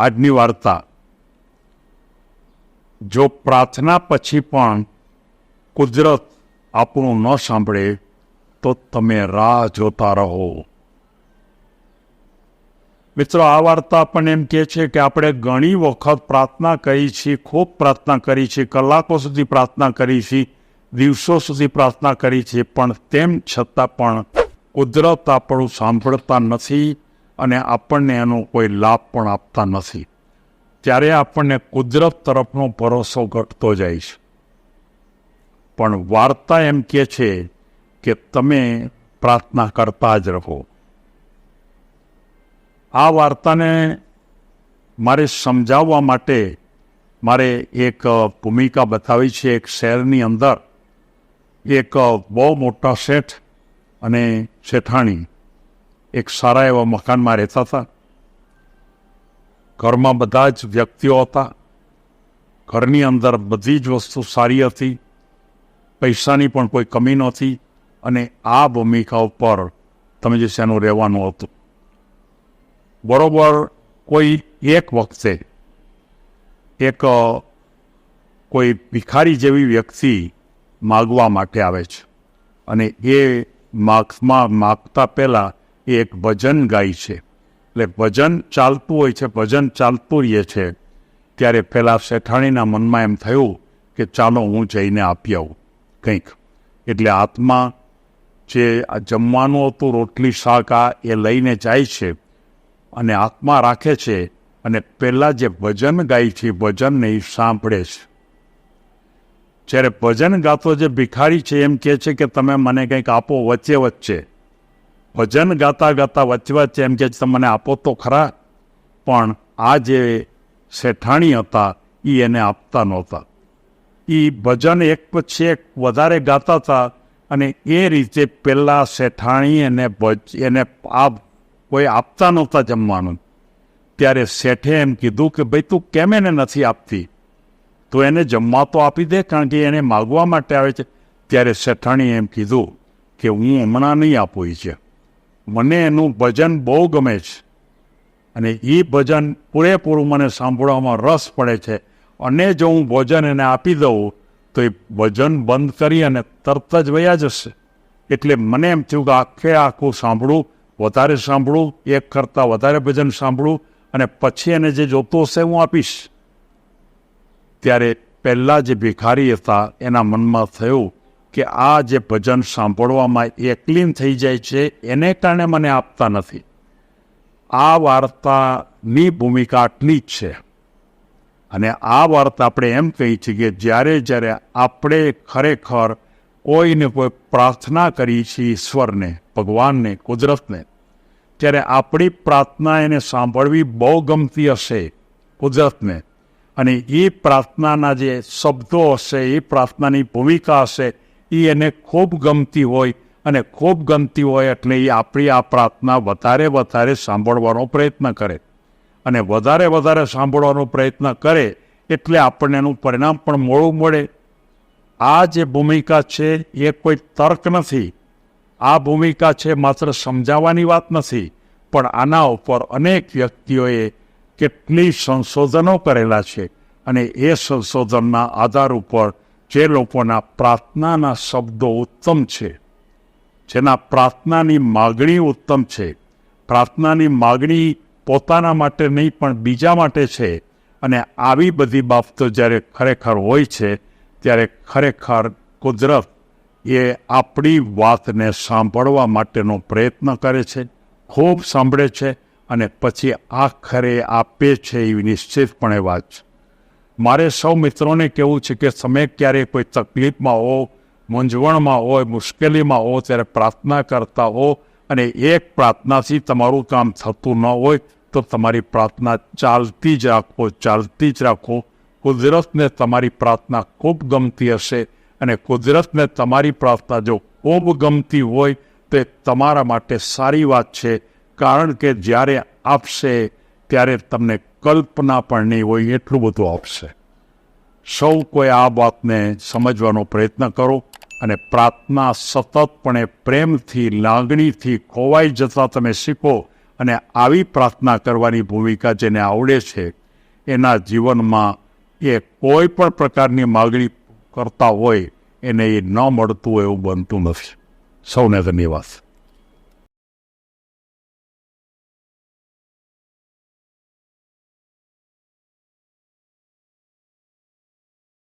આજની વાર્તા. જો પ્રાર્થના પછી પણ કુદરત આપણું ન સાંભળે, તો તમે રાહ જોતા રહો. મિત્રો, આ વાર્તા પણ એમ કહે છે કે આપણે ઘણી વખત પ્રાર્થના કરી છીએ, ખૂબ પ્રાર્થના કરી છે કલાકો સુધી પ્રાર્થના કરી છે દિવસો સુધી પ્રાર્થના કરી છે પણ તેમ છતાં પણ કુદરત આપણું સાંભળતા નથી. અને આપણને એનો કોઈ લાભ પણ આપતા નથી. ત્યારે આપણને કુદરત તરફનો ભરોસો ઘટતો જાય છે. પણ વાર્તા એમ કહે છે કે તમે પ્રાર્થના કરતા જ રહો. આ વાર્તાને મારે સમજાવવા માટે મારે એક ભૂમિકા બતાવી છે એક શહેરની અંદર. એક બહુ મોટા શેઠ અને શેઠાણી. એક સારા એવા મકાનમાં રહેતા હતા ઘરમાં બધા જ વ્યક્તિઓ હતા ઘરની અંદર બધી જ વસ્તુ સારી હતી પૈસાની પણ કોઈ કમી નહોતી અને આ ભૂમિકા ઉપર તમે જે શેનું રહેવાનું હતું બરોબર કોઈ એક વખતે એક કોઈ ભિખારી જેવી વ્યક્તિ માગવા માટે આવે છે અને એ માગમાં માગતા પહેલાં એ એક ભજન ગાય છે. એટલે ભજન ચાલતું હોય છે, ભજન ચાલતું રહીએ છે. ત્યારે પહેલાં શેઠાણીના મનમાં એમ થયું કે ચાલો હું જઈને આપી આવું કંઈક. એટલે આત્મા જે જમવાનું હતું, રોટલી, શાક, આ એ લઈને જાય છે અને આત્મા રાખે છે અને પહેલાં જે ભજન ગાય છે ભજનને એ સાંભળે છે. જ્યારે ભજન ગાતો જે ભિખારી છે, એમ કહે છે કે તમે મને કંઈક આપો વચ્ચે વચ્ચે. ભજન ગાતા ગાતા વચ્ચે વચ્ચે એમ કે તમને તમે આપો તો ખરા, પણ આ જે શેઠાણી હતા એ એને આપતા નહોતા. એ ભજન એક પછી એક વધારે ગાતા હતા અને એ રીતે પહેલાં શેઠાણી એને ભજ, એને આ કોઈ આપતા નહોતા જમવાનું. ત્યારે શેઠે એમ કીધું કે, ભાઈ, તું કેમ એને નથી આપતી? તો એને જમવા તો આપી દે, કારણ કે એને માગવા માટે આવે છે. ત્યારે શેઠાણીએ એમ કીધું કે, હું હમણાં નહીં આપું છે. મને એનું ભજન બહુ ગમે છે. અને એ ભજન પૂરેપૂરું મને સાંભળવામાં રસ પડે છે. અને જો હું ભોજન એને આપી દઉં, તો એ ભજન બંધ કરી અને તરત જ વયા જશે. એટલે મને એમ થયું કે આખે આખું સાંભળું, વધારે સાંભળું, એક કરતાં વધારે ભજન સાંભળું, અને પછી એને જે જોતો હશે હું આપીશ. ત્યારે પહેલાં જે ભિખારી હતા, એના મનમાં થયું કે આ જે ભજન સાંભળવામાં એકલીન થઈ જાય છે, એને કારણે મને આપતા નથી. આ વાર્તાની ભૂમિકા આટલી જ છે. અને આ વાર્તા આપણે એમ કહી છીએ કે જ્યારે જ્યારે આપણે ખરેખર કોઈને કોઈ પ્રાર્થના કરી છીએ ઈશ્વરને, ભગવાનને, કુદરતને, ત્યારે આપણી પ્રાર્થના એને સાંભળવી બહુ ગમતી હશે કુદરતને. અને એ પ્રાર્થનાના જે શબ્દો હશે, એ પ્રાર્થનાની ભૂમિકા હશે એ એને ખૂબ ગમતી હોય અને ખૂબ ગમતી હોય એટલે એ આપણી આ પ્રાર્થના વધારે વધારે સાંભળવાનો પ્રયત્ન કરે. અને વધારે વધારે સાંભળવાનો પ્રયત્ન કરે એટલે આપણને એનું પરિણામ પણ મોડું મળે. આ જે ભૂમિકા છે એ કોઈ તર્ક નથી. આ ભૂમિકા છે માત્ર સમજાવવાની વાત નથી, પણ આના ઉપર અનેક વ્યક્તિઓએ કેટલી સંશોધનો કરેલા છે અને એ સંશોધનના આધાર ઉપર જે લોકોના પ્રાર્થનાના શબ્દો ઉત્તમ છે, જેના પ્રાર્થનાની માગણી ઉત્તમ છે, પ્રાર્થનાની માગણી પોતાના માટે નહીં પણ બીજા માટે છે અને આવી બધી બાબતો જ્યારે ખરેખર હોય છે, ત્યારે ખરેખર કુદરત એ આપણી વાતને સાંભળવા માટેનો પ્રયત્ન કરે છે, ખૂબ સાંભળે છે અને પછી આખરે આપે છે એવી નિશ્ચિતપણે વાત છે. મારે સૌ મિત્રોને કહેવું છે કે તમે ક્યારેય કોઈ તકલીફમાં હો, મૂંઝવણમાં હોય મુશ્કેલીમાં હો, ત્યારે પ્રાર્થના કરતા હો અને એક પ્રાર્થનાથી તમારું કામ થતું ન હોય તો તમારી પ્રાર્થના ચાલતી જ રાખો, ચાલતી જ રાખો. કુદરતને તમારી પ્રાર્થના ખૂબ ગમતી હશે અને કુદરતને તમારી પ્રાર્થના જો ખૂબ ગમતી હોય તે તમારા માટે સારી વાત છે. કારણ કે જ્યારે આપશે, ત્યારે તમને કલ્પના પણ નહીં હોય, એટલું બધું આપશે. સૌ કોઈ આ વાતને સમજવાનો પ્રયત્ન કરો અને પ્રાર્થના સતતપણે પ્રેમથી, લાગણીથી ખોવાઈ જતા તમે શીખો અને આવી પ્રાર્થના કરવાની ભૂમિકા જેને આવડે છે, એના જીવનમાં એ કોઈ પણ પ્રકારની માગણી કરતા હોય, એને એ ન મળતું એવું બનતું નથી. સૌને ધન્યવાદ.